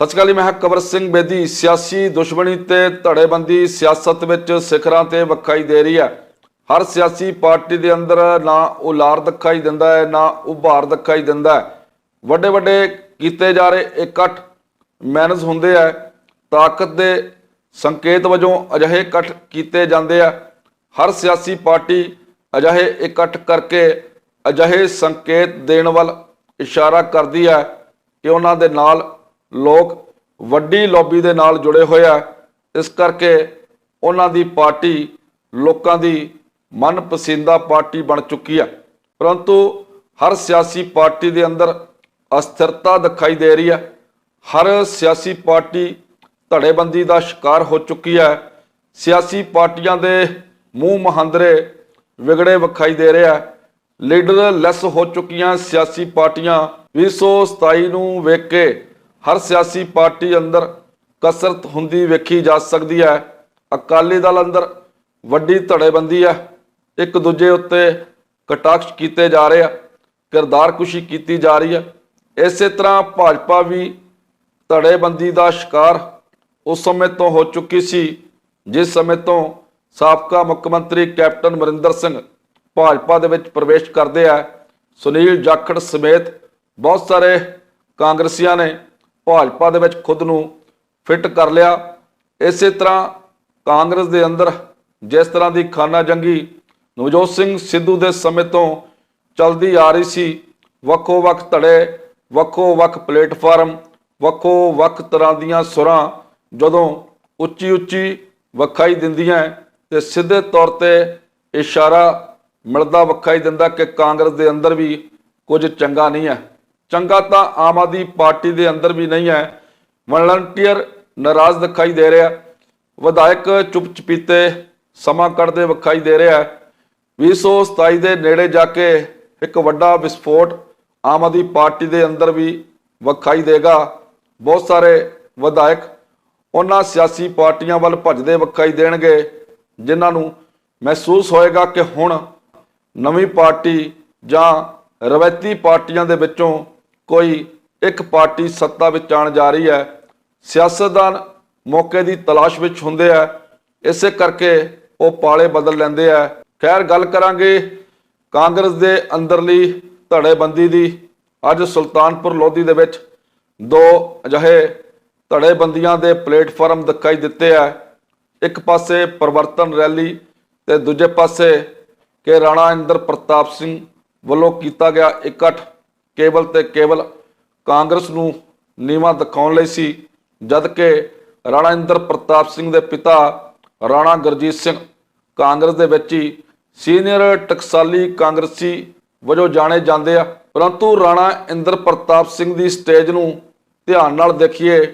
ਸਤਿ ਸ਼੍ਰੀ ਅਕਾਲ ਜੀ, ਮੈਂ ਹਾਂ ਕਵਰ ਸਿੰਘ ਬੇਦੀ। ਸਿਆਸੀ ਦੁਸ਼ਮਣੀ ਤੇ ਧੜੇਬੰਦੀ ਸਿਆਸਤ ਵਿੱਚ ਸਿਖਰਾਂ ਤੇ ਵਿਖਾਈ ਦੇ ਰਹੀ ਹੈ। ਹਰ ਸਿਆਸੀ ਪਾਰਟੀ ਦੇ ਅੰਦਰ ਨਾ ਉਲਾਰ ਦਿਖਾਈ ਦਿੰਦਾ ਹੈ ਨਾ ਉਭਾਰ ਦਿਖਾਈ ਦਿੰਦਾ ਹੈ। ਵੱਡੇ ਵੱਡੇ ਕੀਤੇ ਜਾ ਰਹੇ ਇਕੱਠ ਮੈਨੇਜ ਹੁੰਦੇ ਆ। ਤਾਕਤ ਦੇ ਸੰਕੇਤ ਵਜੋਂ ਅਜਿਹੇ ਇਕੱਠ ਕੀਤੇ ਜਾਂਦੇ ਆ। ਹਰ ਸਿਆਸੀ ਪਾਰਟੀ ਅਜਿਹੇ ਇਕੱਠ ਕਰਕੇ ਅਜਿਹੇ ਸੰਕੇਤ ਦੇਣ ਵੱਲ ਇਸ਼ਾਰਾ ਕਰਦੀ ਹੈ ਕਿ ਉਹਨਾਂ ਦੇ ਨਾਲ ਲੋਕ ਵੱਡੀ ਲੌਬੀ ਦੇ ਨਾਲ ਜੁੜੇ ਹੋਏ ਆ। ਇਸ ਕਰਕੇ ਉਹਨਾਂ ਦੀ ਪਾਰਟੀ ਲੋਕਾਂ ਦੀ ਮਨਪਸੰਦਾ ਪਾਰਟੀ ਬਣ ਚੁੱਕੀ ਹੈ ਪਰੰਤੂ ਹਰ ਸਿਆਸੀ ਪਾਰਟੀ ਦੇ ਅੰਦਰ ਅਸਥਿਰਤਾ ਦਿਖਾਈ ਦੇ ਰਹੀ ਹੈ ਹਰ ਸਿਆਸੀ ਪਾਰਟੀ ਧੜੇਬੰਦੀ ਦਾ ਸ਼ਿਕਾਰ ਹੋ ਚੁੱਕੀ ਹੈ ਸਿਆਸੀ ਪਾਰਟੀਆਂ ਦੇ ਮੂੰਹ ਮਹੰਦਰੇ ਵਿਗੜੇ ਵਿਖਾਈ ਦੇ ਰਿਹਾ ਹੈ ਲੀਡਰ ਲੈਸ ਹੋ ਚੁੱਕੀਆਂ ਸਿਆਸੀ ਪਾਰਟੀਆਂ। 2027 ਨੂੰ ਵੇਖ ਕੇ ਹਰ ਸਿਆਸੀ ਪਾਰਟੀ ਅੰਦਰ ਕਸਰਤ ਹੁੰਦੀ ਵੇਖੀ ਜਾ ਸਕਦੀ ਹੈ। ਅਕਾਲੀ ਦਲ ਅੰਦਰ ਵੱਡੀ ਧੜੇਬੰਦੀ ਹੈ। ਇੱਕ ਦੂਜੇ ਉੱਤੇ ਕਟਾਕਸ਼ ਕੀਤੇ ਜਾ ਰਹੇ ਆ, ਕਿਰਦਾਰ ਕੁਸ਼ੀ ਕੀਤੀ ਜਾ ਰਹੀ ਹੈ। ਇਸੇ ਤਰ੍ਹਾਂ ਭਾਜਪਾ ਵੀ ਧੜੇਬੰਦੀ ਦਾ ਸ਼ਿਕਾਰ ਉਸ ਸਮੇਂ ਤੋਂ ਹੋ ਚੁੱਕੀ ਸੀ, ਜਿਸ ਸਮੇਂ ਤੋਂ ਸਾਬਕਾ ਮੁੱਖ ਮੰਤਰੀ ਕੈਪਟਨ ਅਮਰਿੰਦਰ ਸਿੰਘ ਭਾਜਪਾ ਦੇ ਵਿੱਚ ਪ੍ਰਵੇਸ਼ ਕਰਦੇ ਆ। ਸੁਨੀਲ ਜਾਖੜ ਸਮੇਤ ਬਹੁਤ ਸਾਰੇ ਕਾਂਗਰਸੀਆਂ ਨੇ ਭਾਜਪਾ ਦੇ ਵਿੱਚ ਖੁਦ ਨੂੰ ਫਿੱਟ ਕਰ ਲਿਆ। ਇਸੇ ਤਰ੍ਹਾਂ ਕਾਂਗਰਸ ਦੇ ਅੰਦਰ ਜਿਸ ਤਰ੍ਹਾਂ ਦੀ ਖਾਨਾ ਜੰਗੀ ਨਵਜੋਤ ਸਿੰਘ ਸਿੱਧੂ ਦੇ ਸਮੇਂ ਤੋਂ ਚੱਲਦੀ ਆ ਰਹੀ ਸੀ, ਵੱਖੋ ਵੱਖ ਧੜੇ, ਵੱਖੋ ਵੱਖ ਪਲੇਟਫਾਰਮ, ਵੱਖੋ ਵੱਖ ਤਰ੍ਹਾਂ ਦੀਆਂ ਸੁਰਾਂ ਜਦੋਂ ਉੱਚੀ ਉੱਚੀ ਵਿਖਾਈ ਦਿੰਦੀਆਂ ਤੇ ਸਿੱਧੇ ਤੌਰ ਤੇ ਇਸ਼ਾਰਾ ਮਿਲਦਾ ਵਿਖਾਈ ਦਿੰਦਾ ਕਿ ਕਾਂਗਰਸ ਦੇ ਅੰਦਰ ਵੀ ਕੁਝ ਚੰਗਾ ਨਹੀਂ ਹੈ ਚੰਗਾ ਤਾਂ ਆਮ ਆਦਮੀ ਪਾਰਟੀ ਦੇ ਅੰਦਰ ਵੀ ਨਹੀਂ ਹੈ। ਵਲੰਟੀਅਰ ਨਾਰਾਜ਼ ਦਿਖਾਈ ਦੇ ਰਿਹਾ ਵਿਧਾਇਕ ਚੁੱਪ ਚਪੀਤੇ ਸਮਾਂ ਕੱਢਦੇ ਵਿਖਾਈ ਦੇ ਰਿਹਾ 2027 ਦੇ ਨੇੜੇ ਜਾ ਕੇ ਇੱਕ ਵੱਡਾ ਵਿਸਫੋਟ ਆਮ ਆਦਮੀ ਪਾਰਟੀ ਦੇ ਅੰਦਰ ਵੀ ਵਿਖਾਈ ਦੇਗਾ। ਬਹੁਤ ਸਾਰੇ ਵਿਧਾਇਕ ਉਹਨਾਂ ਸਿਆਸੀ ਪਾਰਟੀਆਂ ਵੱਲ ਭੱਜਦੇ ਵਿਖਾਈ ਦੇਣਗੇ, ਜਿਨ੍ਹਾਂ ਨੂੰ ਮਹਿਸੂਸ ਹੋਏਗਾ ਕਿ ਹੁਣ ਨਵੀਂ ਪਾਰਟੀ ਜਾਂ ਰਵਾਇਤੀ ਪਾਰਟੀਆਂ ਦੇ ਵਿੱਚੋਂ ਕੋਈ ਇੱਕ ਪਾਰਟੀ ਸੱਤਾ ਵਿੱਚ ਆਉਣ ਜਾ ਰਹੀ ਹੈ, ਸਿਆਸਤਦਾਨ ਮੌਕੇ ਦੀ ਤਲਾਸ਼ ਵਿੱਚ ਹੁੰਦੇ ਆ, ਇਸੇ ਕਰਕੇ ਉਹ ਪਾਲੇ ਬਦਲ ਲੈਂਦੇ ਆ। ਖੈਰ, ਗੱਲ ਕਰਾਂਗੇ ਕਾਂਗਰਸ ਦੇ ਅੰਦਰਲੀ ਧੜੇਬੰਦੀ ਦੀ। ਅੱਜ ਸੁਲਤਾਨਪੁਰ ਲੋਧੀ ਦੇ ਵਿੱਚ ਦੋ ਅਜਿਹੇ ਧੜੇਬੰਦੀਆਂ ਦੇ ਪਲੇਟਫਾਰਮ ਦਿਖਾਈ ਦਿੱਤੇ ਆ। ਇੱਕ ਪਾਸੇ ਪਰਵਰਤਨ ਰੈਲੀ ਤੇ ਦੂਜੇ ਪਾਸੇ ਕਿ ਰਾਣਾ ਇੰਦਰ ਪ੍ਰਤਾਪ ਸਿੰਘ ਵੱਲੋਂ ਕੀਤਾ ਗਿਆ ਇਕੱਠ। ਕੇਵਲ ਤੇ ਕੇਵਲ ਕਾਂਗਰਸ ਨੂੰ ਨੀਵਾ ਦਿਖਾਉਣ ਲਈ ਸੀ, ਜਦ ਕਿ ਰਾਣਾ ਇੰਦਰ ਪ੍ਰਤਾਪ ਸਿੰਘ ਦੇ ਪਿਤਾ ਰਾਣਾ ਗੁਰਜੀਤ ਸਿੰਘ ਕਾਂਗਰਸ ਦੇ ਵਿੱਚ ਹੀ ਸੀਨੀਅਰ ਟਕਸਾਲੀ ਕਾਂਗਰਸੀ ਵਜੋਂ ਜਾਣੇ ਜਾਂਦੇ ਆ। ਪਰੰਤੂ ਰਾਣਾ ਇੰਦਰ ਪ੍ਰਤਾਪ ਸਿੰਘ ਦੀ ਸਟੇਜ ਨੂੰ ਧਿਆਨ ਨਾਲ ਦੇਖੀਏ,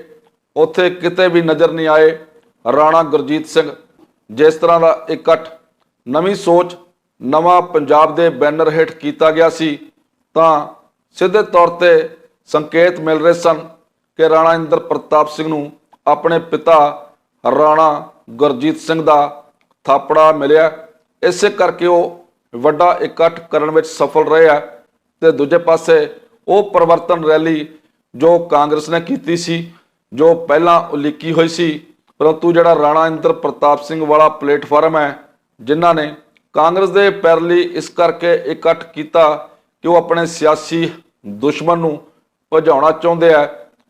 ਉੱਥੇ ਕਿਤੇ ਵੀ ਨਜ਼ਰ ਨਹੀਂ ਆਏ ਰਾਣਾ ਗੁਰਜੀਤ ਸਿੰਘ, ਜਿਸ ਤਰ੍ਹਾਂ ਦਾ ਇਕੱਠ ਨਵੀਂ ਸੋਚ, ਨਵਾਂ ਪੰਜਾਬ ਦੇ ਬੈਨਰ ਹੇਠ ਕੀਤਾ ਗਿਆ ਸੀ, ਤਾਂ ਸਿੱਧੇ ਤੌਰ ਤੇ ਸੰਕੇਤ ਮਿਲ ਰਹੇ ਸਨ ਕਿ ਰਾਣਾ ਇੰਦਰ ਪ੍ਰਤਾਪ ਸਿੰਘ ਨੂੰ ਆਪਣੇ ਪਿਤਾ ਰਾਣਾ ਗੁਰਜੀਤ ਸਿੰਘ ਦਾ ਥਾਪੜਾ ਮਿਲਿਆ। ਇਸੇ ਕਰਕੇ ਉਹ ਵੱਡਾ ਇਕੱਠ ਕਰਨ ਵਿੱਚ ਸਫਲ ਰਹੇ ਆ ਤੇ ਦੂਜੇ ਪਾਸੇ ਉਹ ਪਰਿਵਰਤਨ ਰੈਲੀ ਜੋ ਕਾਂਗਰਸ ਨੇ ਕੀਤੀ ਸੀ, ਜੋ ਪਹਿਲਾਂ ਉਲੀਕੀ ਹੋਈ ਸੀ, ਪਰੰਤੂ ਜਿਹੜਾ ਰਾਣਾ ਇੰਦਰ ਪ੍ਰਤਾਪ ਸਿੰਘ ਵਾਲਾ ਪਲੇਟਫਾਰਮ ਹੈ, ਜਿਨ੍ਹਾਂ ਨੇ ਕਾਂਗਰਸ ਦੇ ਪੈਰਲੀ ਇਸ ਕਰਕੇ ਇਕੱਠ ਕੀਤਾ ਕਿ ਉਹ ਆਪਣੇ ਸਿਆਸੀ ਦੁਸ਼ਮਣ ਨੂੰ ਭਜਾਉਣਾ ਚਾਹੁੰਦੇ ਆ,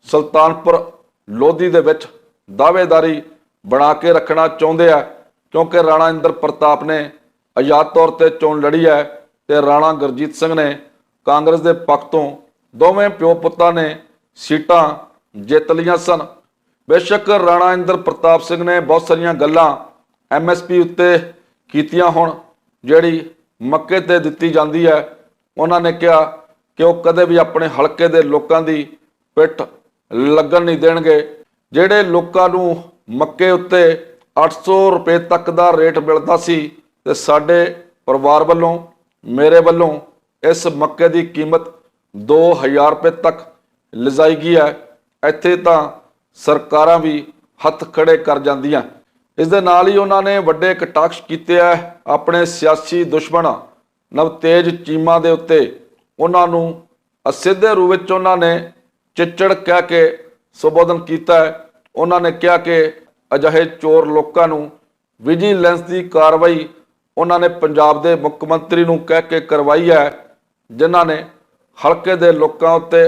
ਸੁਲਤਾਨਪੁਰ ਲੋਧੀ ਦੇ ਵਿੱਚ ਦਾਅਵੇਦਾਰੀ ਬਣਾ ਕੇ ਰੱਖਣਾ ਚਾਹੁੰਦੇ ਆ, ਕਿਉਂਕਿ ਰਾਣਾ ਇੰਦਰ ਪ੍ਰਤਾਪ ਨੇ ਆਜ਼ਾਦ ਤੌਰ ਤੇ ਚੋਣ ਲੜੀ ਹੈ ਤੇ ਰਾਣਾ ਗੁਰਜੀਤ ਸਿੰਘ ਨੇ ਕਾਂਗਰਸ ਦੇ ਪੱਖ ਤੋਂ ਦੋਵੇਂ ਪਿਓ ਪੁੱਤਾਂ ਨੇ ਸੀਟਾਂ ਜਿੱਤ ਲਈਆਂ ਸਨ। ਬੇਸ਼ੱਕ ਰਾਣਾ ਇੰਦਰ ਪ੍ਰਤਾਪ ਸਿੰਘ ਨੇ ਬਹੁਤ ਸਾਰੀਆਂ ਗੱਲਾਂ ਐਮਐਸਪੀ ਉੱਤੇ ਕੀਤੀਆਂ ਹੁਣ, ਜਿਹੜੀ ਮੱਕੇ ਤੇ ਦਿੱਤੀ ਜਾਂਦੀ ਹੈ। ਉਹਨਾਂ ਨੇ ਕਿਹਾ ਕਿ ਉਹ ਕਦੇ ਵੀ ਆਪਣੇ ਹਲਕੇ ਦੇ ਲੋਕਾਂ ਦੀ ਪਿੱਠ ਲੱਗਣ ਨਹੀਂ ਦੇਣਗੇ। ਜਿਹੜੇ ਲੋਕਾਂ ਨੂੰ ਮੱਕੇ ਉੱਤੇ 800 ਰੁਪਏ ਤੱਕ ਦਾ ਰੇਟ ਮਿਲਦਾ ਸੀ ਤੇ ਸਾਡੇ ਪਰਿਵਾਰ ਵੱਲੋਂ, ਮੇਰੇ ਵੱਲੋਂ ਇਸ ਮੱਕੇ ਦੀ ਕੀਮਤ 2000 ਰੁਪਏ ਤੱਕ ਲਿਜਾਈ ਗਈ ਹੈ। ਇੱਥੇ ਤਾਂ ਸਰਕਾਰਾਂ ਵੀ ਹੱਥ ਖੜੇ ਕਰ ਜਾਂਦੀਆਂ। ਇਸ ਦੇ ਨਾਲ ਹੀ ਉਹਨਾਂ ਨੇ ਵੱਡੇ ਕਟਾਕਸ਼ ਕੀਤੇ ਆ ਆਪਣੇ ਸਿਆਸੀ ਦੁਸ਼ਮਣ ਨਵਤੇਜ ਚੀਮਾ ਦੇ ਉੱਤੇ ਉਹਨਾਂ ਨੂੰ ਅਸਿੱਧੇ ਰੂਪ ਵਿੱਚ ਉਹਨਾਂ ਨੇ ਚਿੱਚੜ ਕਹਿ ਕੇ ਸੰਬੋਧਨ ਕੀਤਾ ਹੈ। ਉਹਨਾਂ ਨੇ ਕਿਹਾ ਕਿ ਅਜਿਹੇ ਚੋਰ ਲੋਕਾਂ ਨੂੰ ਵਿਜੀਲੈਂਸ ਦੀ ਕਾਰਵਾਈ ਉਹਨਾਂ ਨੇ ਪੰਜਾਬ ਦੇ ਮੁੱਖ ਮੰਤਰੀ ਨੂੰ ਕਹਿ ਕੇ ਕਰਵਾਈ ਹੈ, ਜਿਨ੍ਹਾਂ ਨੇ ਹਲਕੇ ਦੇ ਲੋਕਾਂ ਉੱਤੇ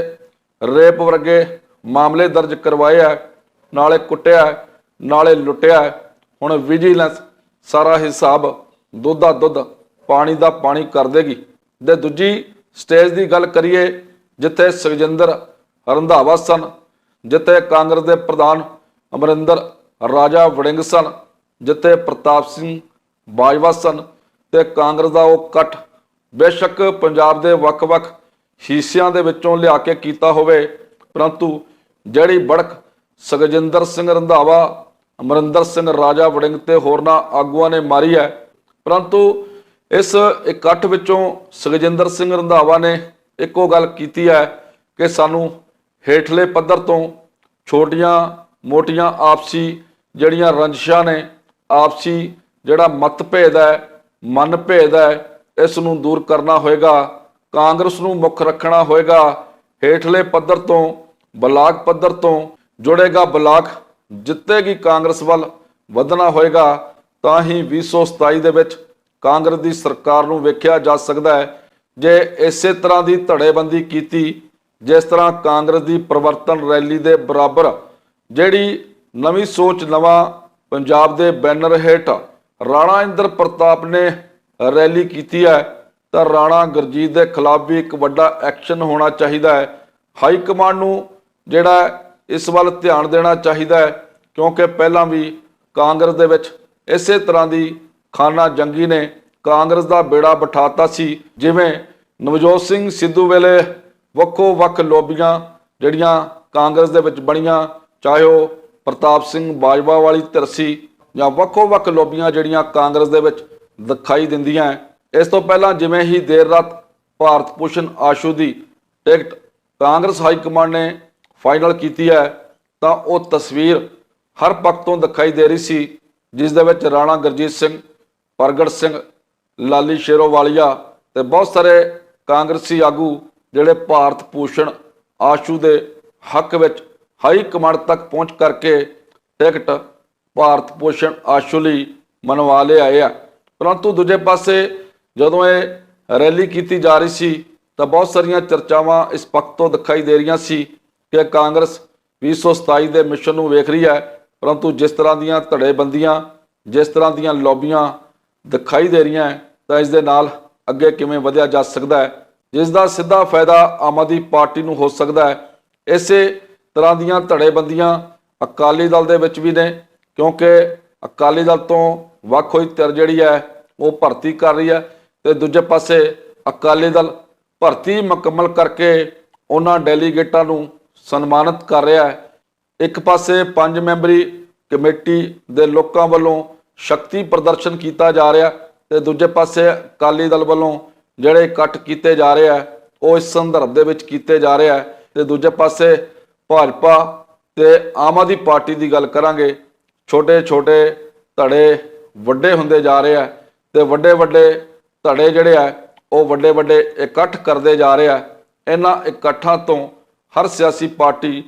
ਰੇਪ ਵਰਗੇ ਮਾਮਲੇ ਦਰਜ ਕਰਵਾਏ ਹੈ। ਨਾਲੇ ਕੁੱਟਿਆ ਨਾਲੇ ਲੁੱਟਿਆ ਹੁਣ ਵਿਜੀਲੈਂਸ ਸਾਰਾ ਹਿਸਾਬ ਦੁੱਧ ਦਾ ਦੁੱਧ ਪਾਣੀ ਦਾ ਪਾਣੀ ਕਰ ਦੇਗੀ। ਤੇ ਦੂਜੀ ਸਟੇਜ ਦੀ ਗੱਲ ਕਰੀਏ, ਜਿੱਥੇ ਸੁਖਜਿੰਦਰ ਰੰਧਾਵਾ ਸਨ, ਜਿੱਥੇ ਕਾਂਗਰਸ ਦੇ ਪ੍ਰਧਾਨ ਅਮਰਿੰਦਰ ਰਾਜਾ ਵੜਿੰਗ ਸਨ, ਜਿੱਥੇ ਪ੍ਰਤਾਪ ਸਿੰਘ ਬਾਜਵਾ ਸਨ ਤੇ ਕਾਂਗਰਸ ਦਾ ਉਹ ਇਕੱਠ ਬੇਸ਼ੱਕ ਪੰਜਾਬ ਦੇ ਵੱਖ-ਵੱਖ ਹਿੱਸਿਆਂ ਦੇ ਵਿੱਚੋਂ ਲਿਆ ਕੇ ਕੀਤਾ ਹੋਵੇ। ਪਰੰਤੂ ਜਿਹੜੀ ਬੜਕ ਸੁਖਜਿੰਦਰ ਸਿੰਘ ਰੰਧਾਵਾ, ਅਮਰਿੰਦਰ ਸਿੰਘ ਰਾਜਾ ਵੜਿੰਗ ਤੇ ਹੋਰਨਾਂ ਆਗੂਆਂ ਨੇ ਮਾਰੀ ਹੈ, ਪਰੰਤੂ ਇਸ ਇਕੱਠ ਵਿੱਚੋਂ ਸੁਖਜਿੰਦਰ ਸਿੰਘ ਰੰਧਾਵਾ ਨੇ ਇੱਕੋ ਗੱਲ ਕੀਤੀ ਹੈ ਕਿ ਸਾਨੂੰ ਹੇਠਲੇ ਪੱਧਰ ਤੋਂ ਛੋਟੀਆਂ ਮੋਟੀਆਂ ਆਪਸੀ ਜਿਹੜੀਆਂ ਰੰਜਿਸ਼ਾਂ ਨੇ, ਆਪਸੀ ਜਿਹੜਾ ਮਤਭੇਦ ਹੈ ਮਨ ਭੇਦ ਹੈ, ਇਸ ਨੂੰ ਦੂਰ ਕਰਨਾ ਹੋਏਗਾ, ਕਾਂਗਰਸ ਨੂੰ ਮੁੱਖ ਰੱਖਣਾ ਹੋਏਗਾ, ਹੇਠਲੇ ਪੱਧਰ ਤੋਂ, ਬਲਾਕ ਪੱਧਰ ਤੋਂ ਜੁੜੇਗਾ ਬਲਾਕ ਜਿੱਤੇਗੀ ਕਾਂਗਰਸ ਵੱਲ ਵਧਣਾ ਹੋਏਗਾ, ਤਾਂ ਹੀ 2027 ਦੇ ਵਿੱਚ ਕਾਂਗਰਸ ਦੀ ਸਰਕਾਰ ਨੂੰ ਵੇਖਿਆ ਜਾ ਸਕਦਾ ਹੈ ਜੇ ਇਸੇ ਤਰ੍ਹਾਂ ਦੀ ਧੜੇਬੰਦੀ ਕੀਤੀ, ਜਿਸ ਤਰ੍ਹਾਂ ਕਾਂਗਰਸ ਦੀ ਪਰਿਵਰਤਨ ਰੈਲੀ ਦੇ ਬਰਾਬਰ, ਜਿਹੜੀ ਨਵੀਂ ਸੋਚ ਨਵਾਂ ਪੰਜਾਬ ਦੇ ਬੈਨਰ ਹੇਠ ਰਾਣਾ ਇੰਦਰ ਪ੍ਰਤਾਪ ਨੇ ਰੈਲੀ ਕੀਤੀ ਹੈ, ਤਾਂ ਰਾਣਾ ਗੁਰਜੀਤ ਦੇ ਖਿਲਾਫ ਵੀ ਇੱਕ ਵੱਡਾ ਐਕਸ਼ਨ ਹੋਣਾ ਚਾਹੀਦਾ ਹੈ। ਹਾਈ ਕਮਾਂਡ ਨੂੰ ਜਿਹੜਾ ਇਸ ਵੱਲ ਧਿਆਨ ਦੇਣਾ ਚਾਹੀਦਾ ਹੈ, ਕਿਉਂਕਿ ਪਹਿਲਾਂ ਵੀ ਕਾਂਗਰਸ ਦੇ ਵਿੱਚ ਇਸੇ ਤਰ੍ਹਾਂ ਦੀ ਖਾਨਾ ਜੰਗੀ ਨੇ ਕਾਂਗਰਸ ਦਾ ਬੇੜਾ ਬਿਠਾਤਾ ਸੀ, ਜਿਵੇਂ ਨਵਜੋਤ ਸਿੰਘ ਸਿੱਧੂ ਵੇਲੇ ਵੱਖੋ ਵੱਖ ਲੋਬੀਆਂ ਜਿਹੜੀਆਂ ਕਾਂਗਰਸ ਦੇ ਵਿੱਚ ਬਣੀਆਂ, ਚਾਹੇ ਉਹ ਪ੍ਰਤਾਪ ਸਿੰਘ ਬਾਜਵਾ ਵਾਲੀ ਧਿਰ ਜਾਂ ਵੱਖੋ ਵੱਖ ਲੋਬੀਆਂ ਜਿਹੜੀਆਂ ਕਾਂਗਰਸ ਦੇ ਵਿੱਚ ਦਿਖਾਈ ਦਿੰਦੀਆਂ ਇਸ ਤੋਂ ਪਹਿਲਾਂ ਜਿਵੇਂ ਹੀ ਦੇਰ ਰਾਤ ਭਾਰਤ ਭੂਸ਼ਣ ਆਸ਼ੂ ਦੀ ਟਿਕਟ ਕਾਂਗਰਸ ਹਾਈ ਕਮਾਂਡ ਨੇ ਫਾਈਨਲ ਕੀਤੀ ਹੈ ਤਾਂ ਉਹ ਤਸਵੀਰ ਹਰ ਪੱਖ ਤੋਂ ਦਿਖਾਈ ਦੇ ਰਹੀ ਸੀ, ਜਿਸ ਦੇ ਵਿੱਚ ਰਾਣਾ ਗੁਰਜੀਤ ਸਿੰਘ ਪ੍ਰਗਟ ਸਿੰਘ, ਲਾਲੀ ਸ਼ੇਰੋਵਾਲੀਆ ਤੇ ਬਹੁਤ ਸਾਰੇ ਕਾਂਗਰਸੀ ਆਗੂ ਜਿਹੜੇ ਭਾਰਤ ਭੂਸ਼ਣ ਆਸ਼ੂ ਦੇ ਹੱਕ ਵਿੱਚ ਹਾਈ ਕਮਾਂਡ ਤੱਕ ਪਹੁੰਚ ਕਰਕੇ ਟਿਕਟ ਭਾਰਤ ਭੂਸ਼ਣ ਆਸ਼ੂ ਲਈ ਮਨਵਾ ਲਿਆਏ ਆ। ਪਰੰਤੂ ਦੂਜੇ ਪਾਸੇ ਜਦੋਂ ਇਹ ਰੈਲੀ ਕੀਤੀ ਜਾ ਰਹੀ ਸੀ ਤਾਂ ਬਹੁਤ ਸਾਰੀਆਂ ਚਰਚਾਵਾਂ ਇਸ ਪੱਖ ਤੋਂ ਦਿਖਾਈ ਦੇ ਰਹੀਆਂ ਸੀ ਕਿ ਕਾਂਗਰਸ 2027 ਦੇ ਮਿਸ਼ਨ ਨੂੰ ਵੇਖ ਰਹੀ ਹੈ। ਪਰੰਤੂ ਜਿਸ ਤਰ੍ਹਾਂ ਦੀਆਂ ਧੜੇਬੰਦੀਆਂ, ਜਿਸ ਤਰ੍ਹਾਂ ਦੀਆਂ ਲੌਬੀਆਂ ਦਿਖਾਈ ਦੇ ਰਹੀਆਂ ਤਾਂ ਇਸ ਦੇ ਨਾਲ ਅੱਗੇ ਕਿਵੇਂ ਵਧਿਆ ਜਾ ਸਕਦਾ ਹੈ, ਜਿਸ ਦਾ ਸਿੱਧਾ ਫਾਇਦਾ ਆਮ ਆਦਮੀ ਪਾਰਟੀ ਨੂੰ ਹੋ ਸਕਦਾ ਹੈ। ਇਸੇ ਤਰ੍ਹਾਂ ਦੀਆਂ ਧੜੇਬੰਦੀਆਂ ਅਕਾਲੀ ਦਲ ਦੇ ਵਿੱਚ ਵੀ ਨੇ, ਕਿਉਂਕਿ ਅਕਾਲੀ ਦਲ ਤੋਂ ਵੱਖ ਹੋਈ ਧਿਰ ਜਿਹੜੀ ਹੈ, ਉਹ ਭਰਤੀ ਕਰ ਰਹੀ ਹੈ ਤੇ ਦੂਜੇ ਪਾਸੇ ਅਕਾਲੀ ਦਲ ਭਰਤੀ ਮੁਕੰਮਲ ਕਰਕੇ ਉਹਨਾਂ ਡੈਲੀਗੇਟਾਂ ਨੂੰ ਸਨਮਾਨਿਤ ਕਰ ਰਿਹਾ ਹੈ। ਇੱਕ ਪਾਸੇ ਪੰਜ ਮੈਂਬਰੀ ਕਮੇਟੀ ਦੇ ਲੋਕਾਂ ਵੱਲੋਂ ਸ਼ਕਤੀ ਪ੍ਰਦਰਸ਼ਨ ਕੀਤਾ ਜਾ ਰਿਹਾ ਤੇ ਦੂਜੇ ਪਾਸੇ ਅਕਾਲੀ ਦਲ ਵੱਲੋਂ ਜਿਹੜੇ ਇਕੱਠ ਕੀਤੇ ਜਾ ਰਹੇ ਆ, ਉਹ ਇਸ ਸੰਦਰਭ ਦੇ ਵਿੱਚ ਕੀਤੇ ਜਾ ਰਹੇ ਆ ਤੇ ਦੂਜੇ ਪਾਸੇ ਭਾਜਪਾ ਤੇ ਆਮ ਆਦਮੀ ਪਾਰਟੀ ਦੀ ਗੱਲ ਕਰਾਂਗੇ ਛੋਟੇ ਛੋਟੇ ਧੜੇ ਵੱਡੇ ਹੁੰਦੇ ਜਾ ਰਹੇ ਆ ਤੇ ਵੱਡੇ ਵੱਡੇ ਧੜੇ ਜਿਹੜੇ ਆ, ਉਹ ਵੱਡੇ ਵੱਡੇ ਇਕੱਠ ਕਰਦੇ ਜਾ ਰਹੇ ਆ। ਇਹਨਾਂ ਇਕੱਠਾਂ ਤੋਂ ਹਰ ਸਿਆਸੀ ਪਾਰਟੀ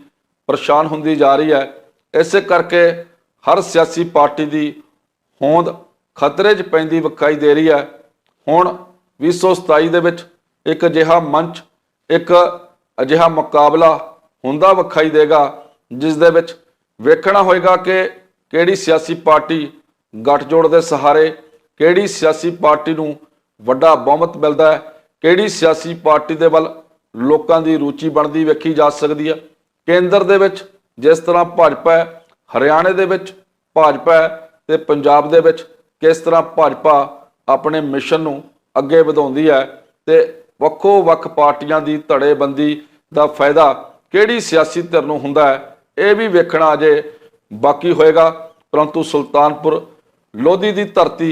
ਪਰੇਸ਼ਾਨ ਹੁੰਦੀ ਜਾ ਰਹੀ ਹੈ। ਇਸੇ ਕਰਕੇ ਹਰ ਸਿਆਸੀ ਪਾਰਟੀ ਦੀ ਹੋਂਦ ਖਤਰੇ 'ਚ ਪੈਂਦੀ ਵਿਖਾਈ ਦੇ ਰਹੀ ਹੈ। ਹੁਣ 2027 ਦੇ ਵਿੱਚ ਇੱਕ ਅਜਿਹਾ ਮੰਚ, ਇੱਕ ਅਜਿਹਾ ਮੁਕਾਬਲਾ ਹੁੰਦਾ ਵਿਖਾਈ ਦੇਗਾ, ਜਿਸ ਦੇ ਵਿੱਚ ਵੇਖਣਾ ਹੋਏਗਾ ਕਿ ਕਿਹੜੀ ਸਿਆਸੀ ਪਾਰਟੀ ਗੱਠਜੋੜ ਦੇ ਸਹਾਰੇ ਕਿਹੜੀ ਸਿਆਸੀ ਪਾਰਟੀ ਨੂੰ ਵੱਡਾ ਬਹੁਮਤ ਮਿਲਦਾ ਹੈ, ਕਿਹੜੀ ਸਿਆਸੀ ਪਾਰਟੀ ਦੇ ਵੱਲ ਲੋਕਾਂ ਦੀ ਰੁਚੀ ਬਣਦੀ ਵੇਖੀ ਜਾ ਸਕਦੀ ਹੈ। ਕੇਂਦਰ ਦੇ ਵਿੱਚ ਜਿਸ ਤਰ੍ਹਾਂ ਭਾਜਪਾ ਹੈ, ਹਰਿਆਣੇ ਦੇ ਵਿੱਚ ਭਾਜਪਾ ਹੈ ਤੇ ਪੰਜਾਬ ਦੇ ਵਿੱਚ ਕਿਸ ਤਰ੍ਹਾਂ ਭਾਜਪਾ ਆਪਣੇ ਮਿਸ਼ਨ ਨੂੰ ਅੱਗੇ ਵਧਾਉਂਦੀ ਹੈ ਤੇ ਵੱਖੋ ਵੱਖ ਪਾਰਟੀਆਂ ਦੀ ਧੜੇਬੰਦੀ ਦਾ ਫਾਇਦਾ ਕਿਹੜੀ ਸਿਆਸੀ ਧਿਰ ਨੂੰ ਹੁੰਦਾ ਹੈ, ਇਹ ਵੀ ਵੇਖਣਾ ਅਜੇ ਬਾਕੀ ਹੋਏਗਾ। ਪਰੰਤੂ ਸੁਲਤਾਨਪੁਰ ਲੋਧੀ ਦੀ ਧਰਤੀ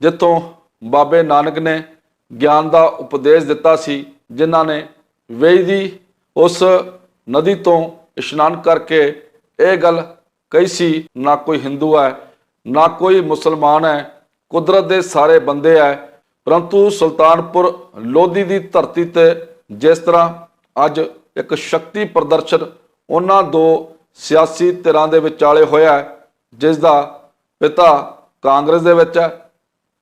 ਜਿੱਥੋਂ ਬਾਬੇ ਨਾਨਕ ਨੇ ਗਿਆਨ ਦਾ ਉਪਦੇਸ਼ ਦਿੱਤਾ ਸੀ, ਜਿਨ੍ਹਾਂ ਨੇ ਵੇਈ ਦੀ ਉਸ ਨਦੀ ਤੋਂ ਇਸ਼ਨਾਨ ਕਰਕੇ ਇਹ ਗੱਲ ਕਹੀ ਸੀ, ਨਾ ਕੋਈ ਹਿੰਦੂ ਹੈ ਨਾ ਕੋਈ ਮੁਸਲਮਾਨ ਹੈ, ਕੁਦਰਤ ਦੇ ਸਾਰੇ ਬੰਦੇ ਹੈ। ਪਰੰਤੂ ਸੁਲਤਾਨਪੁਰ ਲੋਧੀ ਦੀ ਧਰਤੀ ਤੇ ਜਿਸ ਤਰ੍ਹਾਂ ਅੱਜ ਇੱਕ ਸ਼ਕਤੀ ਪ੍ਰਦਰਸ਼ਨ ਉਹਨਾਂ ਦੋ ਸਿਆਸੀ ਧਿਰਾਂ ਦੇ ਵਿਚਾਲੇ ਹੋਇਆ ਹੈ, ਜਿਸ ਦਾ ਪਿਤਾ ਕਾਂਗਰਸ ਦੇ ਵਿੱਚ ਹੈ,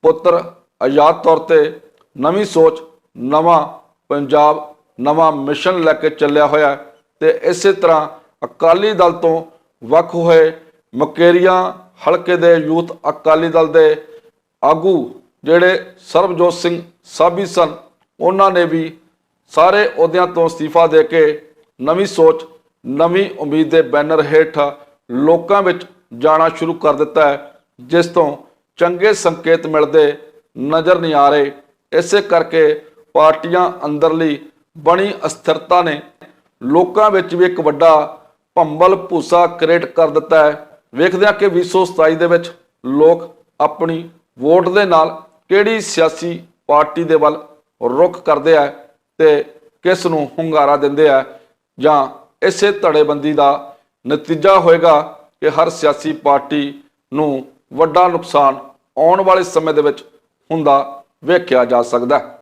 ਪੁੱਤਰ ਆਜ਼ਾਦ ਤੌਰ ਤੇ ਨਵੀਂ ਸੋਚ, ਨਵਾਂ ਪੰਜਾਬ, ਨਵਾਂ ਮਿਸ਼ਨ ਲੈ ਕੇ ਚੱਲਿਆ ਹੋਇਆ ਹੈ ਤੇ ਇਸੇ ਤਰ੍ਹਾਂ ਅਕਾਲੀ ਦਲ ਤੋਂ ਵੱਖ ਹੋਏ ਮਕੇਰੀਆਂ ਹਲਕੇ ਦੇ ਯੂਥ ਅਕਾਲੀ ਦਲ ਦੇ ਆਗੂ ਜਿਹੜੇ ਸਰਬਜੋਤ ਸਿੰਘ ਸਾਬੀ ਸਨ, ਉਹਨਾਂ ਨੇ ਵੀ ਸਾਰੇ ਅਹੁਦਿਆਂ ਤੋਂ ਅਸਤੀਫਾ ਦੇ ਕੇ ਨਵੀਂ ਸੋਚ, ਨਵੀਂ ਉਮੀਦ ਦੇ ਬੈਨਰ ਹੇਠ ਲੋਕਾਂ ਵਿੱਚ ਜਾਣਾ ਸ਼ੁਰੂ ਕਰ ਦਿੱਤਾ ਹੈ, ਜਿਸ ਤੋਂ ਚੰਗੇ ਸੰਕੇਤ ਮਿਲਦੇ ਨਜ਼ਰ ਨਹੀਂ ਆ ਰਹੇ। ਇਸੇ ਕਰਕੇ ਪਾਰਟੀਆਂ ਅੰਦਰਲੀ ਬਣੀ ਅਸਥਿਰਤਾ ਨੇ ਲੋਕਾਂ ਵਿੱਚ ਵੀ ਇੱਕ ਵੱਡਾ ਭੰਬਲ ਭੂਸਾ ਕ੍ਰੀਏਟ ਕਰ ਦਿੱਤਾ ਹੈ। ਵੇਖਦੇ ਹਾਂ ਕਿ 2027 ਦੇ ਵਿੱਚ ਲੋਕ ਆਪਣੀ ਵੋਟ ਦੇ ਨਾਲ ਕਿਹੜੀ ਸਿਆਸੀ ਪਾਰਟੀ ਦੇ ਵੱਲ ਰੁਖ ਕਰਦੇ ਆ ਤੇ ਕਿਸ ਨੂੰ ਹੁੰਗਾਰਾ ਦਿੰਦੇ ਆ ਜਾਂ ਇਸੇ ਧੜੇਬੰਦੀ ਦਾ ਨਤੀਜਾ ਹੋਏਗਾ ਕਿ ਹਰ ਸਿਆਸੀ ਪਾਰਟੀ ਨੂੰ ਵੱਡਾ ਨੁਕਸਾਨ ਆਉਣ ਵਾਲੇ ਸਮੇਂ ਦੇ ਵਿੱਚ ਹੁੰਦਾ ਵੇਖਿਆ ਜਾ ਸਕਦਾ ਹੈ।